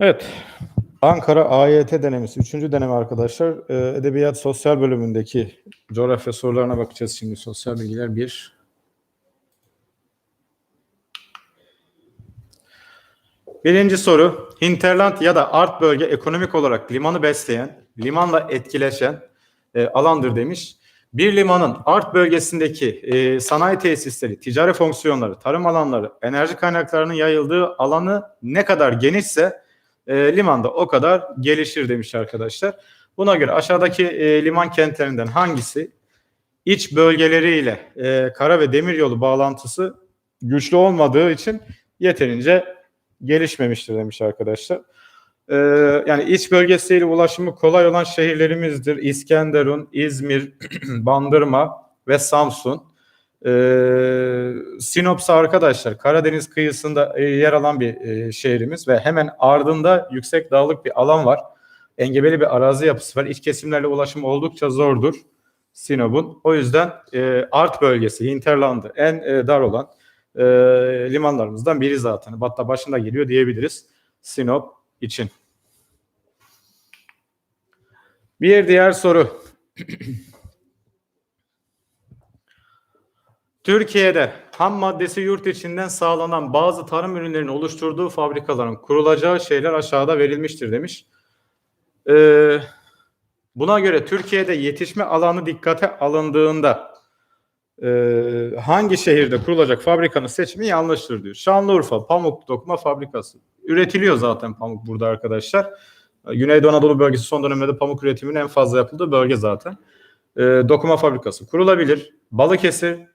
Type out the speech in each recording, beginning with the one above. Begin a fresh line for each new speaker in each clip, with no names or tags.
Evet. Ankara AYT denemesi. Üçüncü deneme arkadaşlar. Ee, Edebiyat Sosyal bölümündeki coğrafya sorularına bakacağız şimdi. Sosyal bilgiler 1. Birinci soru. Hinterland ya da Art bölge ekonomik olarak limanı besleyen, limanla etkileşen e, alandır demiş. Bir limanın Art bölgesindeki e, sanayi tesisleri, ticari fonksiyonları, tarım alanları, enerji kaynaklarının yayıldığı alanı ne kadar genişse e, limanda o kadar gelişir demiş arkadaşlar. Buna göre aşağıdaki e, liman kentlerinden hangisi iç bölgeleriyle e, kara ve demiryolu bağlantısı güçlü olmadığı için yeterince gelişmemiştir demiş arkadaşlar. Ee, yani iç bölgesiyle ulaşımı kolay olan şehirlerimizdir. İskenderun, İzmir, Bandırma ve Samsun. Ee, Sinop'sa arkadaşlar Karadeniz kıyısında e, yer alan bir e, şehrimiz ve hemen ardında yüksek dağlık bir alan var. Engebeli bir arazi yapısı var. İç kesimlerle ulaşım oldukça zordur Sinop'un. O yüzden e, Art bölgesi, Hinterland'ı en e, dar olan e, limanlarımızdan biri zaten. Hatta başında geliyor diyebiliriz Sinop için. Bir diğer soru. Türkiye'de ham maddesi yurt içinden sağlanan bazı tarım ürünlerinin oluşturduğu fabrikaların kurulacağı şeyler aşağıda verilmiştir demiş. Ee, buna göre Türkiye'de yetişme alanı dikkate alındığında e, hangi şehirde kurulacak fabrikanın seçimi yanlıştır diyor. Şanlıurfa Pamuk Dokuma Fabrikası. Üretiliyor zaten pamuk burada arkadaşlar. Güneydoğu Anadolu bölgesi son dönemde pamuk üretiminin en fazla yapıldığı bölge zaten. E, dokuma fabrikası kurulabilir. Balıkesir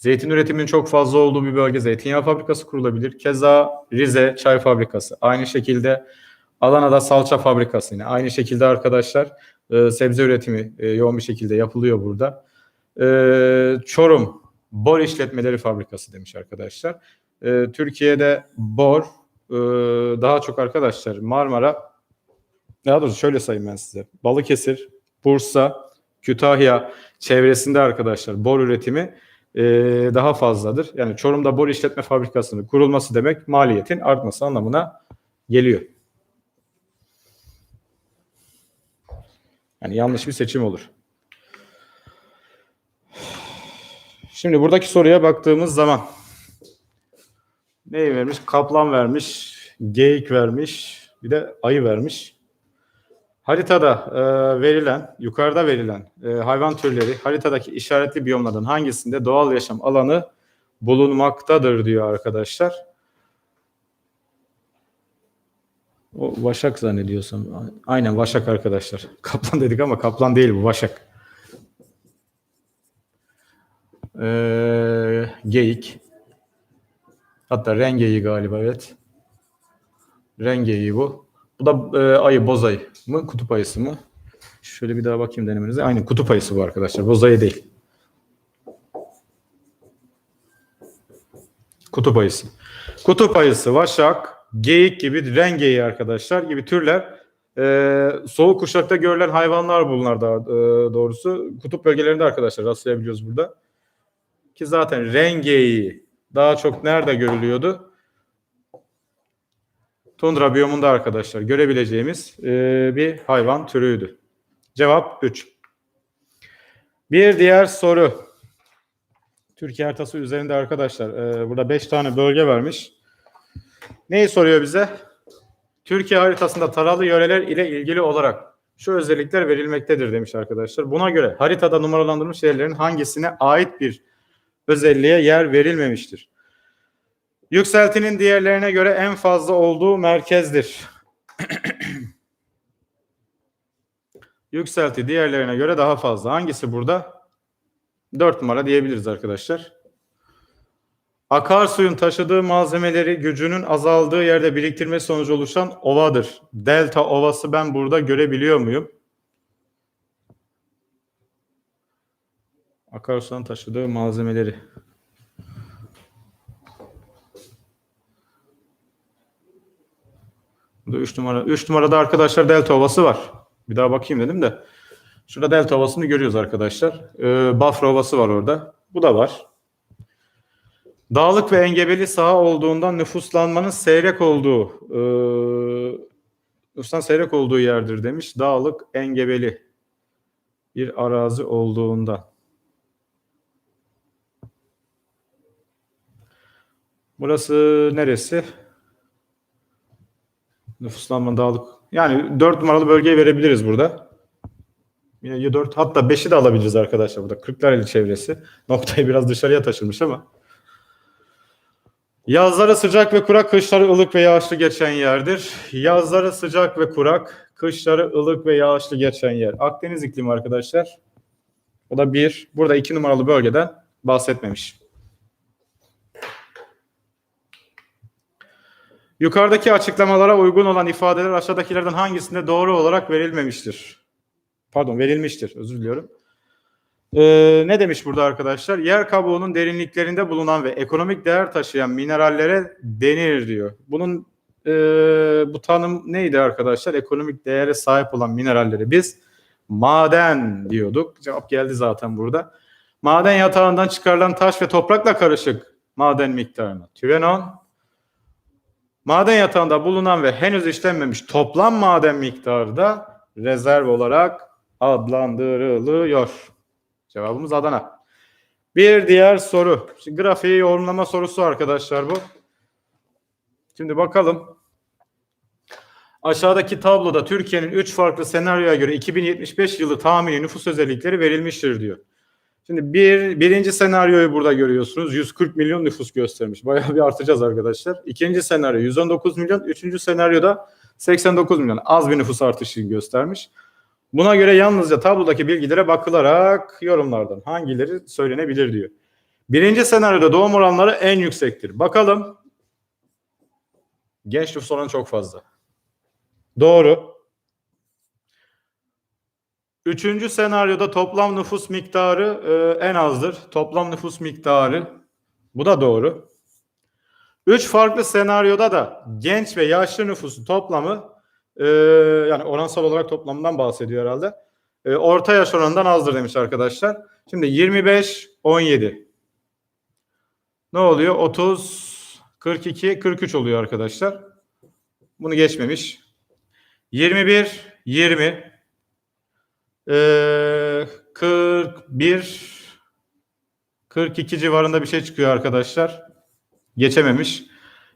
zeytin üretiminin çok fazla olduğu bir bölge. Zeytinyağı fabrikası kurulabilir. Keza Rize çay fabrikası. Aynı şekilde Adana'da salça fabrikası yine. Aynı şekilde arkadaşlar e, sebze üretimi e, yoğun bir şekilde yapılıyor burada. E, Çorum bor işletmeleri fabrikası demiş arkadaşlar. E, Türkiye'de bor e, daha çok arkadaşlar Marmara daha doğrusu şöyle sayayım ben size. Balıkesir, Bursa, Kütahya çevresinde arkadaşlar bor üretimi e, daha fazladır. Yani Çorum'da bor işletme fabrikasının kurulması demek maliyetin artması anlamına geliyor. Yani yanlış bir seçim olur. Şimdi buradaki soruya baktığımız zaman neyi vermiş? Kaplan vermiş, geyik vermiş, bir de ayı vermiş. Haritada e, verilen, yukarıda verilen e, hayvan türleri haritadaki işaretli biyomlardan hangisinde doğal yaşam alanı bulunmaktadır diyor arkadaşlar. O Vaşak zannediyorsam. Aynen Vaşak arkadaşlar. Kaplan dedik ama kaplan değil bu Vaşak. Ee, geyik. Hatta rengeyi galiba evet. Rengeyi bu. Bu da e, ayı boz ayı mı kutup ayısı mı? Şöyle bir daha bakayım denemenize. Aynen kutup ayısı bu arkadaşlar. Boz ayı değil. Kutup ayısı. Kutup ayısı, vaşak, geyik gibi rengeyi arkadaşlar gibi türler e, soğuk kuşakta görülen hayvanlar bunlar daha e, doğrusu. Kutup bölgelerinde arkadaşlar rastlayabiliyoruz burada. Ki zaten rengeyi daha çok nerede görülüyordu? Tundra biyomunda arkadaşlar görebileceğimiz e, bir hayvan türüydü. Cevap 3. Bir diğer soru. Türkiye haritası üzerinde arkadaşlar e, burada 5 tane bölge vermiş. Neyi soruyor bize? Türkiye haritasında taralı yöreler ile ilgili olarak şu özellikler verilmektedir demiş arkadaşlar. Buna göre haritada numaralandırılmış yerlerin hangisine ait bir özelliğe yer verilmemiştir? Yükseltinin diğerlerine göre en fazla olduğu merkezdir. Yükselti diğerlerine göre daha fazla. Hangisi burada? 4 numara diyebiliriz arkadaşlar. Akarsuyun taşıdığı malzemeleri gücünün azaldığı yerde biriktirme sonucu oluşan ovadır. Delta ovası ben burada görebiliyor muyum? Akarsuyun taşıdığı malzemeleri. Burada 3 numara. 3 numarada arkadaşlar delta ovası var. Bir daha bakayım dedim de. Şurada delta ovasını görüyoruz arkadaşlar. Ee, Bafra ovası var orada. Bu da var. Dağlık ve engebeli saha olduğundan nüfuslanmanın seyrek olduğu e, nüfustan seyrek olduğu yerdir demiş. Dağlık, engebeli bir arazi olduğunda. Burası neresi? Nüfuslanma dağlık. Yani 4 numaralı bölgeyi verebiliriz burada. Ya 4 hatta 5'i de alabiliriz arkadaşlar burada. Kırklareli çevresi. Noktayı biraz dışarıya taşırmış ama. Yazları sıcak ve kurak, kışları ılık ve yağışlı geçen yerdir. Yazları sıcak ve kurak, kışları ılık ve yağışlı geçen yer. Akdeniz iklimi arkadaşlar. O da bir. Burada iki numaralı bölgeden bahsetmemiş. Yukarıdaki açıklamalara uygun olan ifadeler aşağıdakilerden hangisinde doğru olarak verilmemiştir? Pardon verilmiştir. Özür diliyorum. Ee, ne demiş burada arkadaşlar? Yer kabuğunun derinliklerinde bulunan ve ekonomik değer taşıyan minerallere denir diyor. Bunun e, bu tanım neydi arkadaşlar? Ekonomik değere sahip olan mineralleri biz maden diyorduk. Cevap geldi zaten burada. Maden yatağından çıkarılan taş ve toprakla karışık maden miktarına tüvenon. Maden yatağında bulunan ve henüz işlenmemiş toplam maden miktarı da rezerv olarak adlandırılıyor. Cevabımız Adana. Bir diğer soru. Şimdi grafiği yorumlama sorusu arkadaşlar bu. Şimdi bakalım. Aşağıdaki tabloda Türkiye'nin 3 farklı senaryoya göre 2075 yılı tahmini nüfus özellikleri verilmiştir diyor. Şimdi bir, birinci senaryoyu burada görüyorsunuz. 140 milyon nüfus göstermiş. Bayağı bir artacağız arkadaşlar. İkinci senaryo 119 milyon. Üçüncü senaryoda 89 milyon. Az bir nüfus artışı göstermiş. Buna göre yalnızca tablodaki bilgilere bakılarak yorumlardan hangileri söylenebilir diyor. Birinci senaryoda doğum oranları en yüksektir. Bakalım. Genç nüfus oranı çok fazla. Doğru. Üçüncü senaryoda toplam nüfus miktarı e, en azdır. Toplam nüfus miktarı. Bu da doğru. Üç farklı senaryoda da genç ve yaşlı nüfusun toplamı e, yani oransal olarak toplamından bahsediyor herhalde. E, orta yaş oranından azdır demiş arkadaşlar. Şimdi 25, 17. Ne oluyor? 30, 42, 43 oluyor arkadaşlar. Bunu geçmemiş. 21, 20, ee, 41 42 civarında bir şey çıkıyor arkadaşlar. Geçememiş.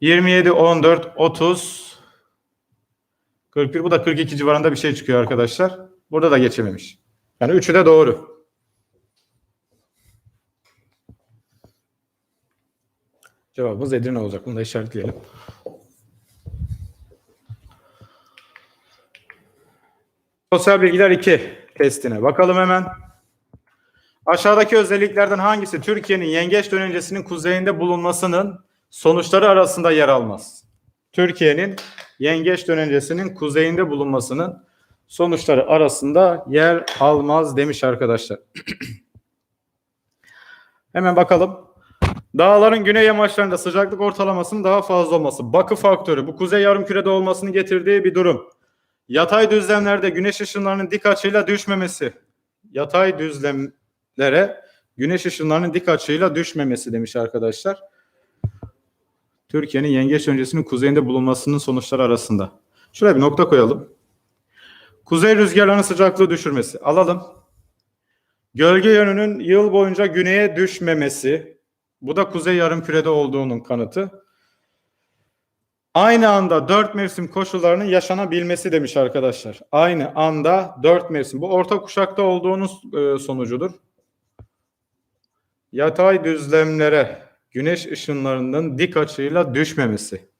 27 14 30 41 bu da 42 civarında bir şey çıkıyor arkadaşlar. Burada da geçememiş. Yani üçü de doğru. Cevabımız Edirne olacak. Bunu da işaretleyelim. Sosyal bilgiler 2 testine bakalım hemen. Aşağıdaki özelliklerden hangisi Türkiye'nin yengeç dönencesinin kuzeyinde bulunmasının sonuçları arasında yer almaz? Türkiye'nin yengeç dönencesinin kuzeyinde bulunmasının sonuçları arasında yer almaz demiş arkadaşlar. Hemen bakalım. Dağların güney yamaçlarında sıcaklık ortalamasının daha fazla olması. Bakı faktörü bu kuzey yarımkürede olmasını getirdiği bir durum. Yatay düzlemlerde güneş ışınlarının dik açıyla düşmemesi. Yatay düzlemlere güneş ışınlarının dik açıyla düşmemesi demiş arkadaşlar. Türkiye'nin yengeç öncesinin kuzeyinde bulunmasının sonuçları arasında. Şuraya bir nokta koyalım. Kuzey rüzgarlarının sıcaklığı düşürmesi. Alalım. Gölge yönünün yıl boyunca güneye düşmemesi. Bu da kuzey yarımkürede olduğunun kanıtı. Aynı anda dört mevsim koşullarının yaşanabilmesi demiş arkadaşlar. Aynı anda dört mevsim. Bu orta kuşakta olduğunuz e, sonucudur. Yatay düzlemlere güneş ışınlarının dik açıyla düşmemesi.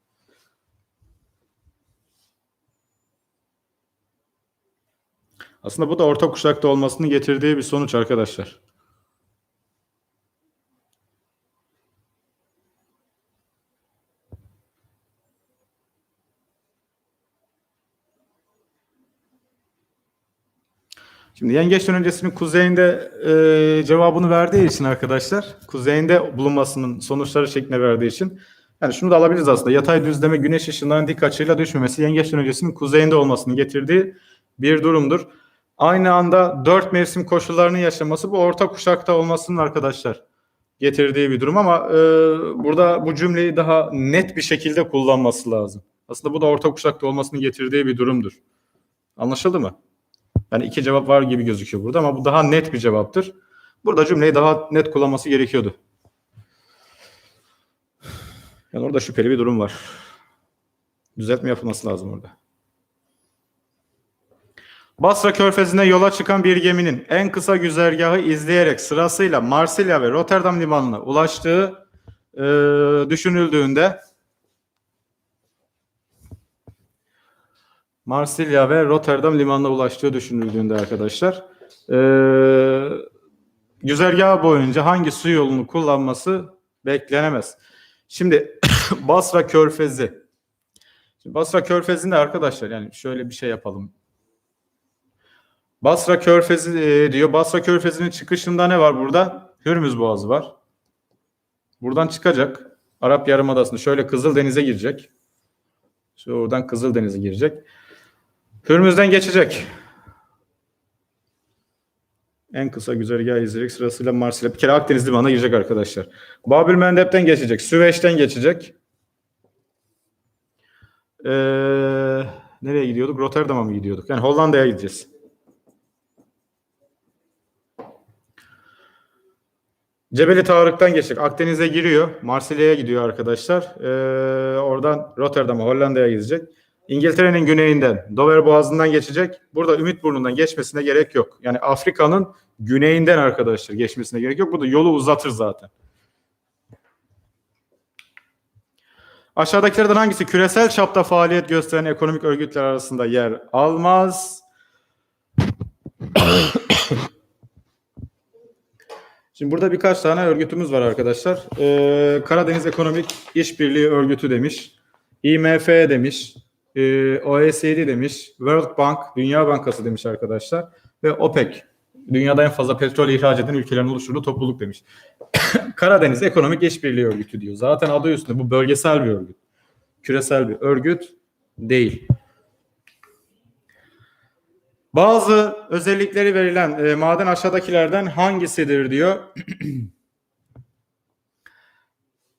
Aslında bu da orta kuşakta olmasını getirdiği bir sonuç arkadaşlar. Şimdi yengeç dönencesinin kuzeyinde e, cevabını verdiği için arkadaşlar, kuzeyinde bulunmasının sonuçları şeklinde verdiği için yani şunu da alabiliriz aslında. Yatay düzleme güneş ışınlarının dik açıyla düşmemesi yengeç dönencesinin kuzeyinde olmasını getirdiği bir durumdur. Aynı anda dört mevsim koşullarını yaşaması bu orta kuşakta olmasının arkadaşlar getirdiği bir durum ama e, burada bu cümleyi daha net bir şekilde kullanması lazım. Aslında bu da orta kuşakta olmasının getirdiği bir durumdur. Anlaşıldı mı? Yani iki cevap var gibi gözüküyor burada ama bu daha net bir cevaptır. Burada cümleyi daha net kullanması gerekiyordu. Yani orada şüpheli bir durum var. Düzeltme yapılması lazım orada. Basra Körfezi'ne yola çıkan bir geminin en kısa güzergahı izleyerek sırasıyla Marsilya ve Rotterdam limanına ulaştığı e, düşünüldüğünde Marsilya ve Rotterdam limanına ulaştığı düşünüldüğünde arkadaşlar e, güzergah boyunca hangi su yolunu kullanması beklenemez. Şimdi Basra Körfezi. Şimdi Basra Körfezi'nde arkadaşlar yani şöyle bir şey yapalım. Basra Körfezi e, diyor. Basra Körfezi'nin çıkışında ne var burada? Hürmüz Boğazı var. Buradan çıkacak. Arap Yarımadası'nda şöyle Kızıldeniz'e girecek. Şu oradan Kızıldeniz'e girecek. Hürmüz'den geçecek. En kısa güzergah izleyecek sırasıyla Marsilya. Bir kere Akdeniz limanına girecek arkadaşlar. Babül Mendeb'den geçecek. Süveyş'ten geçecek. Ee, nereye gidiyorduk? Rotterdam'a mı gidiyorduk? Yani Hollanda'ya gideceğiz. Cebeli Tarık'tan geçecek. Akdeniz'e giriyor. Marsilya'ya gidiyor arkadaşlar. Ee, oradan Rotterdam'a, Hollanda'ya gidecek. İngiltere'nin güneyinden, Dover Boğazı'ndan geçecek. Burada Ümitburnu'ndan geçmesine gerek yok. Yani Afrika'nın güneyinden arkadaşlar geçmesine gerek yok. Bu da yolu uzatır zaten. Aşağıdakilerden hangisi küresel çapta faaliyet gösteren ekonomik örgütler arasında yer almaz? Şimdi burada birkaç tane örgütümüz var arkadaşlar. Ee, Karadeniz Ekonomik İşbirliği Örgütü demiş. IMF demiş. Ee, OECD demiş. World Bank, Dünya Bankası demiş arkadaşlar. Ve OPEC. Dünyada en fazla petrol ihraç eden ülkelerin oluşturduğu topluluk demiş. Karadeniz Ekonomik İşbirliği Örgütü diyor. Zaten adı üstünde bu bölgesel bir örgüt. Küresel bir örgüt değil. Bazı özellikleri verilen e, maden aşağıdakilerden hangisidir diyor.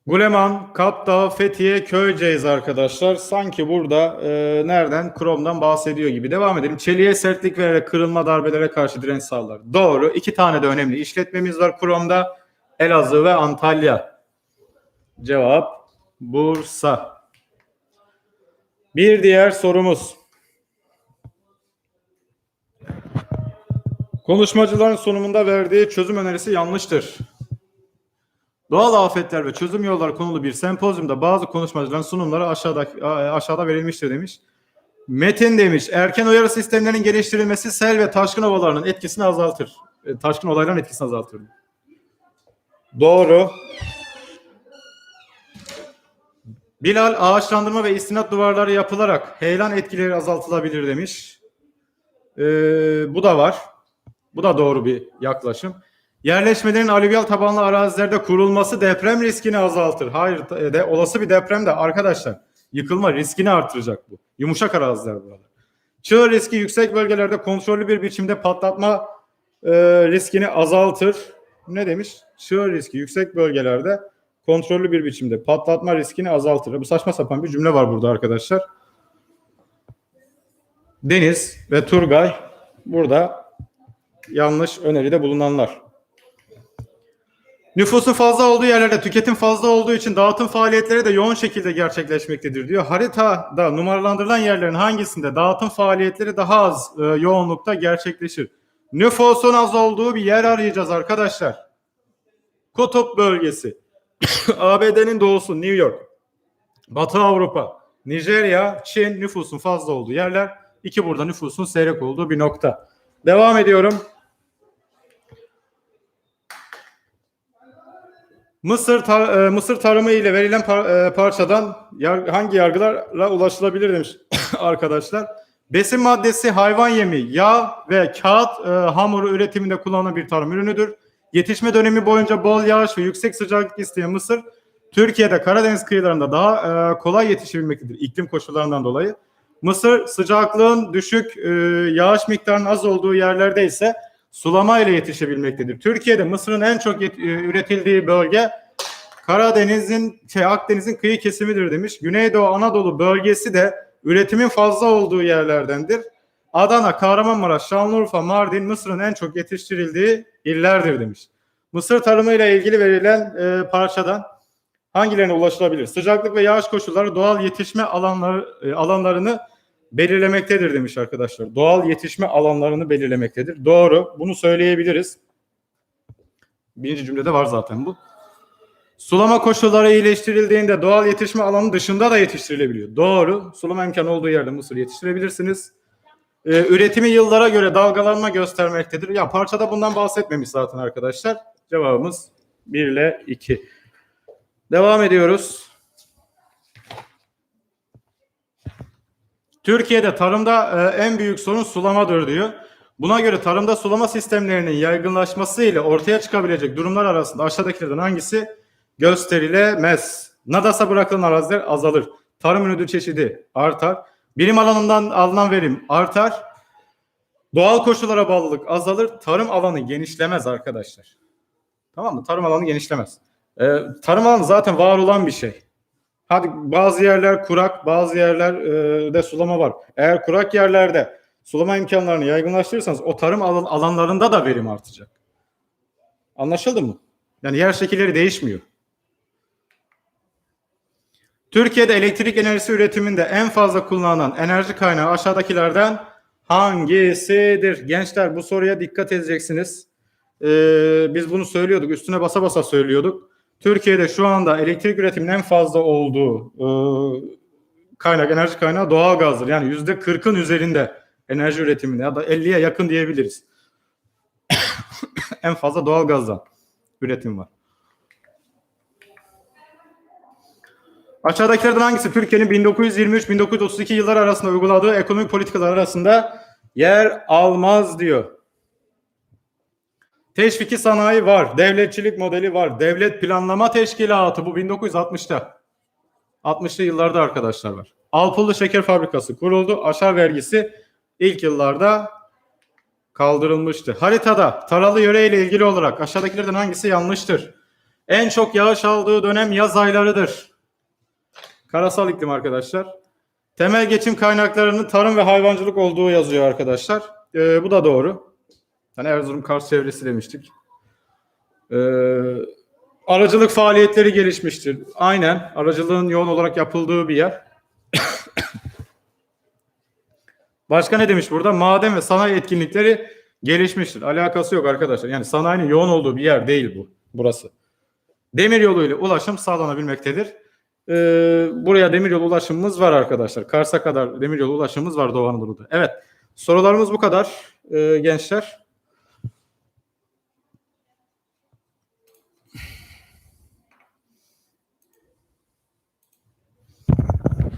Guleman, Kapta, Fethiye, Köyceğiz arkadaşlar. Sanki burada e, nereden? Krom'dan bahsediyor gibi. Devam edelim. Çeliğe sertlik vererek kırılma darbelere karşı direnç sağlar. Doğru. İki tane de önemli işletmemiz var Krom'da. Elazığ ve Antalya. Cevap Bursa. Bir diğer sorumuz. Konuşmacıların sunumunda verdiği çözüm önerisi yanlıştır. Doğal afetler ve çözüm yolları konulu bir sempozyumda bazı konuşmacıların sunumları aşağıda aşağıda verilmiştir demiş. Metin demiş, erken uyarı sistemlerinin geliştirilmesi sel ve taşkın ovalarının etkisini azaltır. E, Taşkın olayların etkisini azaltır. Doğru. Bilal ağaçlandırma ve istinat duvarları yapılarak heyelan etkileri azaltılabilir demiş. Ee, bu da var. Bu da doğru bir yaklaşım. Yerleşmelerin alüvyal tabanlı arazilerde kurulması deprem riskini azaltır. Hayır, de, olası bir depremde arkadaşlar yıkılma riskini artıracak bu. Yumuşak araziler burada. Çığ riski yüksek bölgelerde kontrollü bir biçimde patlatma e, riskini azaltır. Ne demiş? Çığ riski yüksek bölgelerde kontrollü bir biçimde patlatma riskini azaltır. Bu saçma sapan bir cümle var burada arkadaşlar. Deniz ve Turgay burada yanlış öneride bulunanlar. Nüfusun fazla olduğu yerlerde tüketim fazla olduğu için dağıtım faaliyetleri de yoğun şekilde gerçekleşmektedir diyor. Haritada numaralandırılan yerlerin hangisinde dağıtım faaliyetleri daha az e, yoğunlukta gerçekleşir? Nüfusun az olduğu bir yer arayacağız arkadaşlar. Kutup bölgesi. ABD'nin doğusu New York. Batı Avrupa. Nijerya, Çin nüfusun fazla olduğu yerler. İki burada nüfusun seyrek olduğu bir nokta. Devam ediyorum. Mısır tar- e, Mısır tarımı ile verilen par- e, parçadan yar- hangi yargılarla ulaşılabilir demiş arkadaşlar. Besin maddesi hayvan yemi, yağ ve kağıt e, hamuru üretiminde kullanılan bir tarım ürünüdür. Yetişme dönemi boyunca bol yağış ve yüksek sıcaklık isteyen mısır Türkiye'de Karadeniz kıyılarında daha e, kolay yetişebilmektedir iklim koşullarından dolayı. Mısır sıcaklığın düşük, e, yağış miktarının az olduğu yerlerde ise sulama ile yetişebilmektedir. Türkiye'de mısırın en çok e, üretildiği bölge Karadeniz'in şey Akdeniz'in kıyı kesimidir demiş. Güneydoğu Anadolu bölgesi de üretimin fazla olduğu yerlerdendir. Adana, Kahramanmaraş, Şanlıurfa, Mardin Mısır'ın en çok yetiştirildiği illerdir demiş. Mısır tarımıyla ilgili verilen e, parçadan hangilerine ulaşılabilir? Sıcaklık ve yağış koşulları doğal yetişme alanları e, alanlarını belirlemektedir demiş arkadaşlar. Doğal yetişme alanlarını belirlemektedir. Doğru. Bunu söyleyebiliriz. Birinci cümlede var zaten bu. Sulama koşulları iyileştirildiğinde doğal yetişme alanı dışında da yetiştirilebiliyor. Doğru. Sulama imkanı olduğu yerde mısır yetiştirebilirsiniz. Ee, üretimi yıllara göre dalgalanma göstermektedir. Ya parçada bundan bahsetmemiş zaten arkadaşlar. Cevabımız 1 ile 2. Devam ediyoruz. Türkiye'de tarımda e, en büyük sorun sulamadır diyor. Buna göre tarımda sulama sistemlerinin yaygınlaşması ile ortaya çıkabilecek durumlar arasında aşağıdakilerden hangisi gösterilemez? Nadasa bırakılan araziler azalır. Tarım ürünü çeşidi artar. Bilim alanından alınan verim artar. Doğal koşullara bağlılık azalır. Tarım alanı genişlemez arkadaşlar. Tamam mı? Tarım alanı genişlemez. Ee, tarım alanı zaten var olan bir şey. Hadi bazı yerler kurak, bazı yerlerde sulama var. Eğer kurak yerlerde sulama imkanlarını yaygınlaştırırsanız o tarım alan, alanlarında da verim artacak. Anlaşıldı mı? Yani yer şekilleri değişmiyor. Türkiye'de elektrik enerjisi üretiminde en fazla kullanılan enerji kaynağı aşağıdakilerden hangisidir? Gençler bu soruya dikkat edeceksiniz. Ee, biz bunu söylüyorduk, üstüne basa basa söylüyorduk. Türkiye'de şu anda elektrik üretiminin en fazla olduğu e, kaynak, enerji kaynağı doğal gazdır. Yani yüzde 40'ın üzerinde enerji üretiminde ya da 50'ye yakın diyebiliriz. en fazla doğal gazdan üretim var. Aşağıdakilerden hangisi Türkiye'nin 1923-1932 yıllar arasında uyguladığı ekonomik politikalar arasında yer almaz diyor. Teşviki sanayi var, devletçilik modeli var, devlet planlama teşkilatı bu 1960'ta. 60'lı yıllarda arkadaşlar var. Alpıllı şeker fabrikası kuruldu. Aşağı vergisi ilk yıllarda kaldırılmıştı. Haritada taralı yöre ile ilgili olarak aşağıdakilerden hangisi yanlıştır? En çok yağış aldığı dönem yaz aylarıdır. Karasal iklim arkadaşlar. Temel geçim kaynaklarının tarım ve hayvancılık olduğu yazıyor arkadaşlar. Ee, bu da doğru. Hani Erzurum Kars çevresi demiştik. Ee, aracılık faaliyetleri gelişmiştir. Aynen. Aracılığın yoğun olarak yapıldığı bir yer. Başka ne demiş burada? Maden ve sanayi etkinlikleri gelişmiştir. Alakası yok arkadaşlar. Yani sanayinin yoğun olduğu bir yer değil bu. Burası. Demir yoluyla ulaşım sağlanabilmektedir. Ee, buraya demiryolu ulaşımımız var arkadaşlar. Kars'a kadar demiryolu ulaşımımız var Doğu Anadolu'da. Evet. Sorularımız bu kadar ee, gençler.